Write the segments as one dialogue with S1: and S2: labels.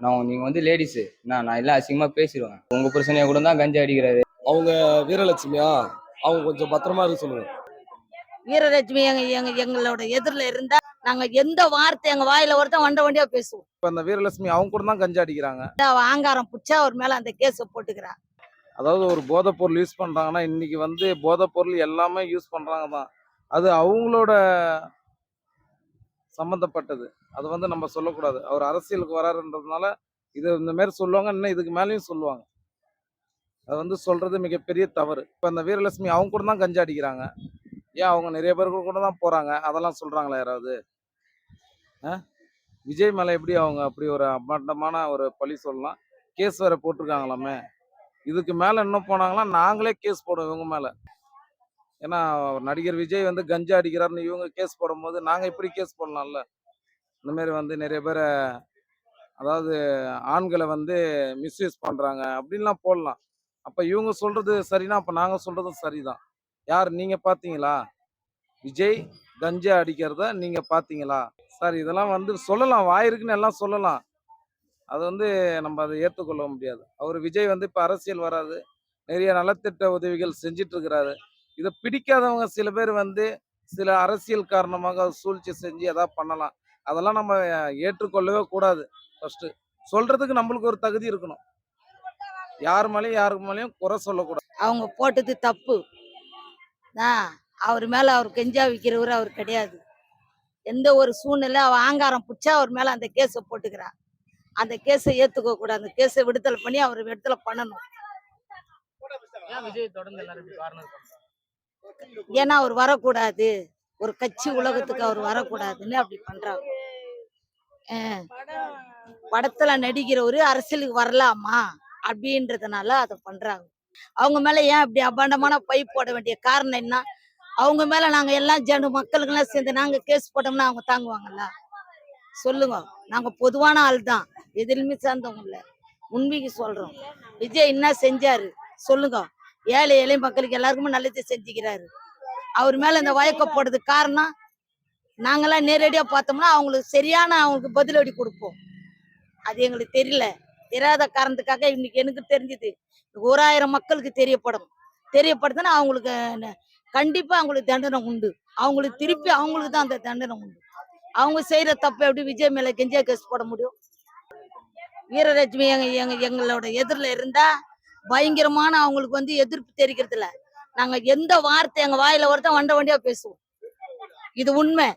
S1: நான் நீங்க வந்து லேடிஸ் நான் நான் எல்லாம் அசிங்கமா பேசிடுவேன். உங்க பிரச்சனையா கூட தான் கஞ்சா அடிக்கிறாரு.
S2: அவங்க வீரலட்சுமியா? அவங்க கொஞ்சம் பத்திரமா இருக்க சொல்லுங்க.
S3: வீரலட்சுமி எங்க எங்க எங்களோட எதிரில் இருந்தா நாங்க எந்த வார்த்தை எங்க வாயில ஒருத்தன் வண்ட வண்டியா பேசுவோம்.
S4: இப்போ அந்த வீரலட்சுமி அவங்க கூட தான் கஞ்சா அடிக்கிறாங்க.
S3: ஆங்காரம் புடிச்சா அவர் மேல அந்த கேஸ போட்டுக்கிறா.
S4: அதாவது ஒரு போதைப் பொருள் யூஸ் பண்றாங்கன்னா இன்னைக்கு வந்து போதைப் பொருள் எல்லாமே யூஸ் பண்றாங்க தான் அது அவங்களோட சம்மந்தப்பட்டது அது வந்து நம்ம சொல்லக்கூடாது. அவர் அரசியலுக்கு வராருன்றதுனால இது இந்த மாதிரி சொல்லுவாங்க இன்னும் இதுக்கு மேலேயும் சொல்லுவாங்க. அது வந்து சொல்கிறது மிகப்பெரிய தவறு. இப்போ அந்த வீரலட்சுமி அவங்க கூட தான் கஞ்சா அடிக்கிறாங்க. ஏன் அவங்க நிறைய பேர் கூட தான் போகிறாங்க அதெல்லாம் சொல்கிறாங்களா யாராவது? ஆ? விஜய் மேலே எப்படி அவங்க அப்படி ஒரு அபாண்டமான ஒரு பழி சொல்லலாம்? கேஸ் வேற போட்டிருக்காங்களாமே. இதுக்கு மேலே இன்னும் போனாங்கன்னா நாங்களே கேஸ் போடுவோம் இவங்க மேலே. ஏன்னா நடிகர் விஜய் வந்து கஞ்சா அடிக்கிறாருன்னு இவங்க கேஸ் போடும்போது நாங்கள் இப்படி கேஸ் போடலாம்ல. இந்த மாதிரி வந்து நிறைய பேரை அதாவது ஆண்களை வந்து மிஸ்யூஸ் பண்ணுறாங்க அப்படின்லாம் போடலாம். அப்போ இவங்க சொல்கிறது சரினா நாங்கள் சொல்கிறதும் சரி சரிதான். யார் நீங்கள் பார்த்தீங்களா விஜய் கஞ்சா அடிக்கிறத நீங்கள் பார்த்தீங்களா சார் இதெல்லாம் வந்து சொல்லலாம். வாயிருக்குன்னு எல்லாம் சொல்லலாம். அது வந்து நம்ம அதை ஏற்றுக்கொள்ள முடியாது. அவர் விஜய் வந்து இப்போ அரசியல் வராது. நிறைய நலத்திட்ட உதவிகள் செஞ்சிட்ருக்கிறாரு. இதை பிடிக்காதவங்க சில பேர் வந்து சில அரசியல் காரணமாக சூழ்ச்சி செஞ்சு எதாவது பண்ணலாம். அதெல்லாம் நம்ம ஏற்றுக்கொள்ளவே கூடாது ஃபர்ஸ்ட் சொல்றதுக்கு நம்மளுக்கு ஒரு தகுதி இருக்கணும். யார் மேலேயும் யாருக்கு மேலேயும் குறை சொல்லக்கூடாது.
S3: அவங்க போட்டது தப்பு. ஆ அவர் மேல அவர் கெஞ்சா விற்கிறவர் அவர் கிடையாது. எந்த ஒரு சூழ்நிலை அவ ஆங்காரம் பிடிச்சா அவர் மேல அந்த கேஸை போட்டுக்கிறா அந்த கேஸை ஏத்துக்க கூடாது. அந்த கேஸை விடுதலை பண்ணி அவர் விடுதலை பண்ணணும். ஏன்னா அவர் வரக்கூடாது. ஒரு கட்சி உலகத்துக்கு அவர் வரக்கூடாதுன்னு அப்படி பண்றாங்க. படத்துல நடிக்கிறவரு அரசியலுக்கு வரலாமா? அப்படின்றதுனால அதை பண்றாங்க. அவங்க மேல ஏன் இப்படி அபாண்டமான பை போட வேண்டிய காரணம் என்ன? அவங்க மேல நாங்க எல்லாம் ஜன மக்களுக்கு எல்லாம் சேர்ந்து நாங்க கேஸ் போட்டோம்னா அவங்க தாங்குவாங்கல்ல? சொல்லுங்க. நாங்க பொதுவான ஆள் தான். எதிலுமே சேர்ந்தவங்க இல்ல. உண்மைக்கு சொல்றோம். விஜய் என்ன செஞ்சாரு? சொல்லுங்க. ஏழை ஏழை மக்களுக்கு எல்லாருக்குமே நல்லது செஞ்சுக்கிறாரு. அவர் மேல இந்த வழக்க போடுறதுக்கு காரணம்? நாங்கெல்லாம் நேரடியாக பார்த்தோம்னா அவங்களுக்கு சரியான அவங்களுக்கு பதிலடி கொடுப்போம். அது எங்களுக்கு தெரியல. தெரியாத காரணத்துக்காக இன்னைக்கு எனக்கு தெரிஞ்சது. ஓராயிரம் மக்களுக்கு தெரியப்படும். தெரியப்படுத்தினா அவங்களுக்கு கண்டிப்பாக அவங்களுக்கு தண்டனை உண்டு. அவங்களுக்கு திருப்பி அவங்களுக்கு தான் அந்த தண்டனை உண்டு. அவங்க செய்கிற தப்பு எப்படி விஜய் மேலே கெஞ்சியா கேஸ் போட முடியும்? வீரலட்சுமி எங்க எங்க எங்களோட எதிரில் இருந்தால் பயங்கரமான அவங்களுக்கு வந்து எதிர்ப்பு தெரிகிறது இல்லை நாங்கள் எந்த வார்த்தை எங்கள் வாயில ஒருத்தன் வண்ட வண்டியாக பேசுவோம். இது உண்மை.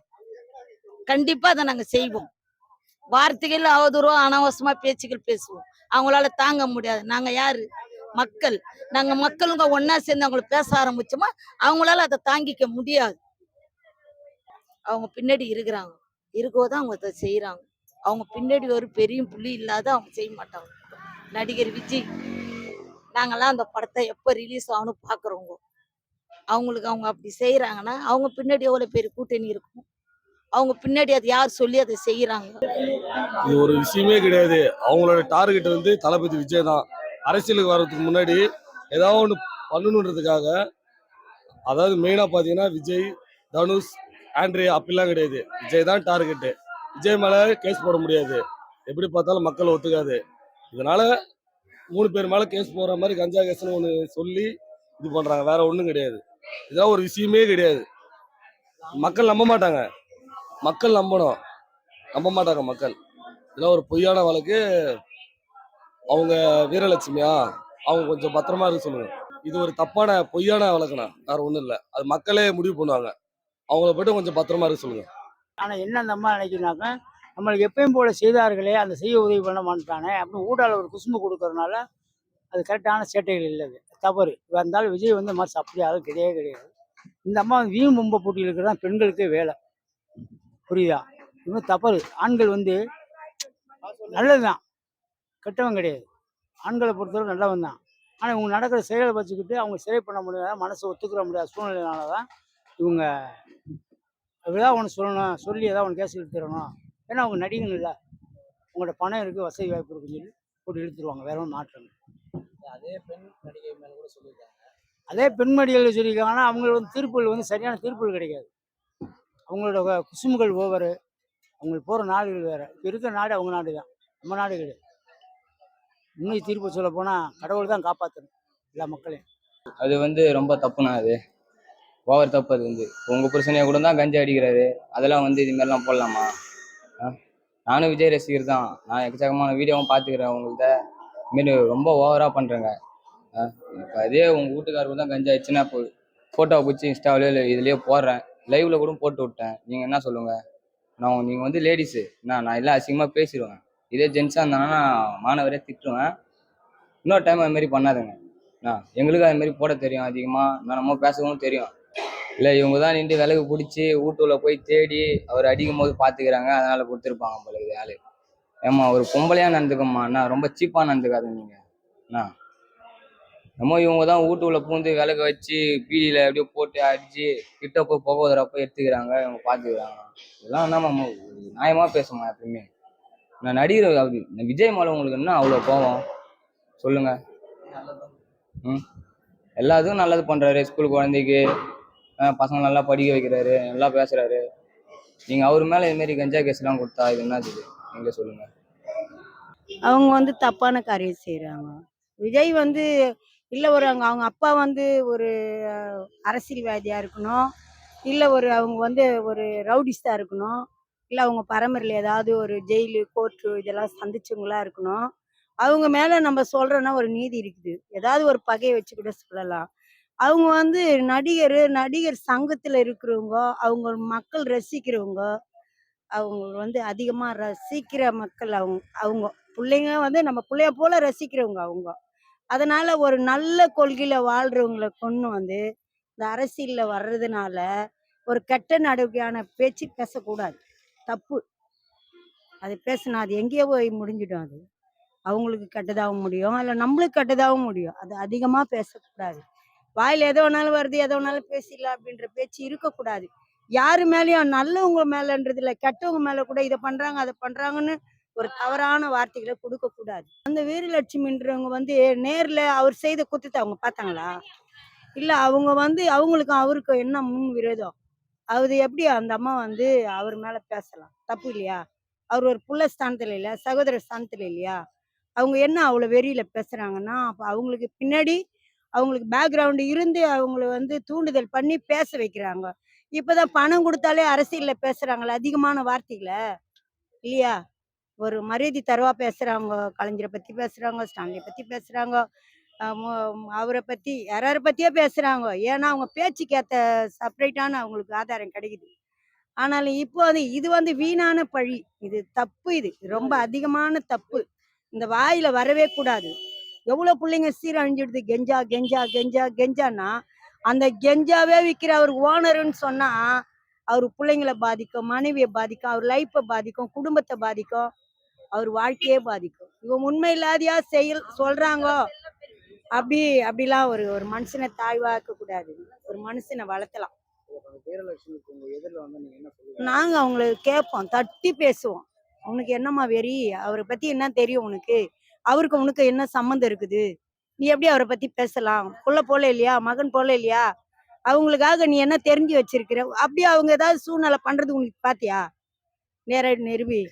S3: கண்டிப்பா அதை நாங்க செய்வோம். வார்த்தைகள் அவதூறோ அனாவசியமா பேச்சுகள் பேசுவோம். அவங்களால தாங்க முடியாது. நாங்க யாரு? மக்கள். நாங்க மக்களுங்க ஒன்னா சேர்ந்து அவங்கள பேச ஆரம்பிச்சோமா அவங்களால அதை தாங்கிக்க முடியாது. அவங்க பின்னாடி இருக்கிறாங்க. இருக்கோதான் அவங்க அதை செய்யறாங்க அவங்க பின்னாடி ஒரு பெரிய புள்ளி இல்லாத அவங்க செய்ய மாட்டாங்க. நடிகர் விஜய் நாங்கெல்லாம் அந்த படத்தை எப்போ ரிலீஸ் ஆகணும் பார்க்குறவங்க அவங்களுக்கு அவங்க அப்படி செய்கிறாங்கன்னா அவங்க பின்னாடி எவ்வளோ பெரிய கூட்டணி இருக்கும்? அவங்க பின்னாடி அது யார் சொல்லி அதை செய்கிறாங்க
S2: இது ஒரு விஷயமே கிடையாது. அவங்களோட டார்கெட் வந்து தளபதி விஜய் தான். அரசியலுக்கு வர்றதுக்கு முன்னாடி ஏதாவது ஒன்று பண்ணணுன்றதுக்காக அதாவது மெயினாக பார்த்தீங்கன்னா விஜய் தனுஷ் ஆண்ட்ரியா அப்படிலாம் கிடையாது. விஜய் தான் டார்கெட்டு விஜய் மேலே கேஸ் போட முடியாது. எப்படி பார்த்தாலும் மக்கள் ஒத்துக்காது. இதனால மூணு பேர் மேலே கேஸ் போடுற மாதிரி கஞ்சா கேஸ்னு ஒன்று சொல்லி இது பண்ணுறாங்க வேற ஒன்றும் கிடையாது. இதெல்லாம் ஒரு விஷயமே கிடையாது. மக்கள் நம்ப மாட்டாங்க. மக்கள் நம்பணும். நம்ப மாட்டாங்க மக்கள். இதெல்லாம் ஒரு பொய்யான வழக்கு. அவங்க வீரலட்சுமியா? அவங்க கொஞ்சம் பத்திரமா இருக்க சொல்லுங்க. இது ஒரு தப்பான பொய்யான வழக்குண்ணா. வேற ஒன்றும் இல்லை. அது மக்களே முடிவு பண்ணுவாங்க. அவங்கள போய்ட்டு கொஞ்சம் பத்திரமா இருக்க சொல்லுங்க.
S5: ஆனால் என்ன அந்த அம்மா நினைக்கிறாங்க? நம்மளுக்கு எப்பயும் போல செய்தார்களே அந்த செய்ய உதவி பண்ண மாட்டானே அப்படின்னு ஊடால ஒரு குசும்பு கொடுக்கறதுனால அது கரெக்டான சேட்டைகள் இல்லை தவறு. இருந்தாலும் விஜய் வந்து மாதிரி அப்படி கிடையவே கிடையாது. இந்த அம்மா வந்து வீண் பொம்பை போட்டியில் இருக்கிறதான் பெண்களுக்கே வேலை. புரியுதா? இவங்க தவறு ஆண்கள் வந்து நல்லதுதான். கெட்டவன் கிடையாது. ஆண்களை பொறுத்தவரை நல்லவன் தான். ஆனால் இவங்க நடக்கிற செயலை வச்சுக்கிட்டு அவங்க சிறை பண்ண முடியாத மனசை ஒத்துக்கிற முடியாத சூழ்நிலைனால தான் இவங்க ஏதாவது ஒன்று சொல்லணும் சொல்லி ஏதாவது ஒன்று கேஸ் இழுத்துறணும் ஏன்னா அவங்க நடிகன் இல்லை. உங்களோட பணம் இருக்குது வசதி வாய்ப்பு இருக்குன்னு சொல்லி போட்டு இழுத்துருவாங்க. வேற ஒன்றும் மாற்றம்.
S6: அதே பெண் நடிகை மேல கூட சொல்லியிருக்காங்க.
S5: அதே பெண்மடிகள் சொல்லியிருக்காங்கன்னா அவங்களுக்கு வந்து தீர்ப்புகள் வந்து சரியான தீர்ப்புகள் கிடைக்காது. அவங்களோட குசுமுகள் ஓவரு அவங்களுக்கு போகிற நாடுகள் வேறு. இப்போ இருக்கிற நாடு அவங்க நாடு தான். நம்ம நாடு கிடையாது. இன்னும் தீர்ப்பு சொல்ல போனால் கடவுள் தான் காப்பாற்றணும் எல்லா மக்களையும்.
S1: அது வந்து ரொம்ப தப்புண்ணா அது. ஓவர் தப்பு அது வந்து. உங்கள் பிரச்சனையை கூட தான் கஞ்சி அடிக்கிறாரு. அதெல்லாம் வந்து இது மாதிரிலாம் போடலாமா? நானும் விஜய் ரசிகர் தான். நான் எக்கச்சக்கமான வீடியோவும் பார்த்துக்கிறேன் உங்கள்கிட்ட இதுமாரி ரொம்ப ஓவராக பண்ணுறேங்க இப்போ அதே உங்கள் வீட்டுக்காரருக்கு தான் கஞ்சி ஆயிடுச்சுன்னா இப்போ ஃபோட்டோவை பிடிச்சி இன்ஸ்டாவிலேயே இல்லை போடுறேன். லைவ்ல கூட போட்டு விட்டேன். நீங்கள் என்ன சொல்லுங்க? நான் நீங்கள் வந்து லேடிஸு நான் நான் எல்லாம் அசிங்கமாக பேசிடுவேன் இதே ஜென்ஸாக இருந்தாங்கன்னா மாணவரே திட்டுவேன். இன்னொரு டைம் அது மாதிரி பண்ணாதுங்க. ஆ எங்களுக்கு அது மாதிரி போட தெரியும் அதிகமாக நான் நம்ம பேசவும் தெரியும். இல்லை இவங்க தான் நின்று விலகு பிடிச்சி ஊட்டுல போய் தேடி அவர் அடிக்கும் போது பார்த்துக்கிறாங்க. அதனால கொடுத்துருப்பாங்க போல இது ஆளு. ஏம்மா ஒரு பொம்பளையாக நடந்துக்கம்மா. அண்ணா ரொம்ப சீப்பாக நடந்துக்காது நீங்கள் அண்ணா. நம்ம இவங்க தான் வீட்டுக்குள்ள பூந்து விலக வச்சு பீடியில் அப்படியே போட்டு அடிச்சு கிட்ட போய் புகை வர்றப்ப எடுத்துக்கிறாங்க இவங்க பார்த்துக்கிறாங்க. இதெல்லாம் என்னம்மா நியாயமாக பேசுமா எப்பயுமே? நான் நடிகர் அப்படி இந்த விஜய் மேலே உங்களுக்கு என்ன அவ்வளோ கோவம் சொல்லுங்க. ம். எல்லாத்துக்கும் நல்லது பண்றாரு. ஸ்கூல் குழந்தைக்கு பசங்க நல்லா படிக்க வைக்கிறாரு நல்லா பேசுறாரு. நீங்க அவர் மேல இது மாதிரி கஞ்சா கேஸ்லாம் கொடுத்தா இது என்னது இது? நீங்களே சொல்லுங்க.
S7: அவங்க வந்து தப்பான காரியம் செய்கிறாங்க விஜய் வந்து இல்லை ஒரு அவங்க அவங்க அப்பா வந்து ஒரு அரசியல்வாதியாக இருக்கணும். இல்லை ஒரு அவங்க வந்து ஒரு ரவுடிஸ்டாக இருக்கணும். இல்லை அவங்க பரம்பரையில் ஏதாவது ஒரு ஜெயிலு கோர்ட்டு இதெல்லாம் சந்திச்சவங்களா இருக்கணும். அவங்க மேலே நம்ம சொல்கிறோன்னா ஒரு நீதி இருக்குது. ஏதாவது ஒரு பகையை வச்சு கூட சொல்லலாம். அவங்க வந்து நடிகர் நடிகர் சங்கத்தில் இருக்கிறவங்க அவங்க மக்கள் ரசிக்கிறவங்க அவங்க வந்து அதிகமாக ரசிக்கிற மக்கள் அவங்க அவங்க பிள்ளைங்க வந்து நம்ம பிள்ளைய போல ரசிக்கிறவங்க அவங்க. அதனால ஒரு நல்ல கொள்கையில வாழ்றவங்களை கொண்டு வந்து இந்த அரசியல்ல வர்றதுனால ஒரு கெட்ட நடவடிக்கையான பேச்சு பேசக்கூடாது. தப்பு. அது பேசினா அது எங்கேயோ போய் முடிஞ்சிடும் அது. அவங்களுக்கு கெட்டதாகவும் முடியும். இல்லை நம்மளுக்கு கெட்டதாகவும் முடியும். அது அதிகமாக பேசக்கூடாது. வாயில் எதோ வேணாலும் வருது எதோ வேணாலும் பேசிடலாம் அப்படின்ற பேச்சு இருக்கக்கூடாது. யாரு மேலேயும் நல்லவங்க மேலன்றது இல்லை கெட்டவங்க மேலே கூட இதை பண்றாங்க அதை பண்றாங்கன்னு ஒரு தவறான வார்த்தைகளை கொடுக்க கூடாது. அந்த வீரலட்சுமின்றவங்க வந்து நேர்ல அவர் செய்த குத்தத்தை அவங்க பார்த்தாங்களா? இல்ல அவங்க வந்து அவங்களுக்கும் அவருக்கும் என்ன முன் விரோதம்? அது எப்படி அந்த அம்மா வந்து அவர் மேல பேசலாம்? தப்பு இல்லையா? அவர் ஒரு புள்ள ஸ்தானத்துல இல்ல சகோதர ஸ்தானத்துல இல்லையா? அவங்க என்ன அவ்வளவு வெறியில பேசுறாங்கன்னா அப்ப அவங்களுக்கு பின்னாடி அவங்களுக்கு பேக்ரவுண்ட் இருந்து அவங்கள வந்து தூண்டுதல் பண்ணி பேச வைக்கிறாங்க. இப்பதான் பணம் கொடுத்தாலே அரசியல்ல பேசுறாங்களே அதிகமான வார்த்தைகளை. இல்லையா? ஒரு மரியாதை தரவா பேசுறாங்க கலைஞரை பத்தி பேசுறாங்க ஸ்டான்லி பத்தி பேசுறாங்க அஹ் மு- அவரை பத்தி யாரார பத்தியே பேசுறாங்க. ஏன்னா அவங்க பேச்சுக்கு ஏத்த செப்பரேட்டான அவங்களுக்கு ஆதாரம் கிடைக்குது. ஆனாலும் இப்போ அது இது வந்து வீணான பழி. இது தப்பு இது. ரொம்ப அதிகமான தப்பு. இந்த வாயில வரவே கூடாது. எவ்வளவு பிள்ளைங்க சீரழிஞ்சிடுது. கெஞ்சா கெஞ்சா கெஞ்சா கெஞ்சான்னா அந்த கெஞ்சாவே விற்கிற அவர் ஓனருன்னு சொன்னா அவர் பிள்ளைங்களை பாதிக்கும் மனைவியை பாதிக்கும் அவர் லைஃப்பை பாதிக்கும் குடும்பத்தை பாதிக்கும். அவர் வாழ்க்கையே பாதிக்கும். இவன் உண்மை இல்லாதையா செயல் சொல்றாங்கோ அப்படி அப்படிலாம் ஒரு ஒரு மனுஷனை தாழ்வாக்க கூடாது. ஒரு மனுஷனை வளர்த்தலாம். நாங்க அவங்கள கேட்போம் தட்டி பேசுவோம். உனக்கு என்னம்மா வெறி? அவரை பத்தி என்ன தெரியும் உனக்கு? அவருக்கு உனக்கு என்ன சம்மந்தம் இருக்குது? நீ எப்படி அவரை பத்தி பேசலாம்? புள்ள போல இல்லையா? மகன் போல இல்லையா? அவங்களுக்காக நீ என்ன தெரிஞ்சு வச்சிருக்கிற? அப்படி அவங்க ஏதாவது சூழ்நிலை பண்றது உனக்கு பாத்தியா? நேர நிறுவி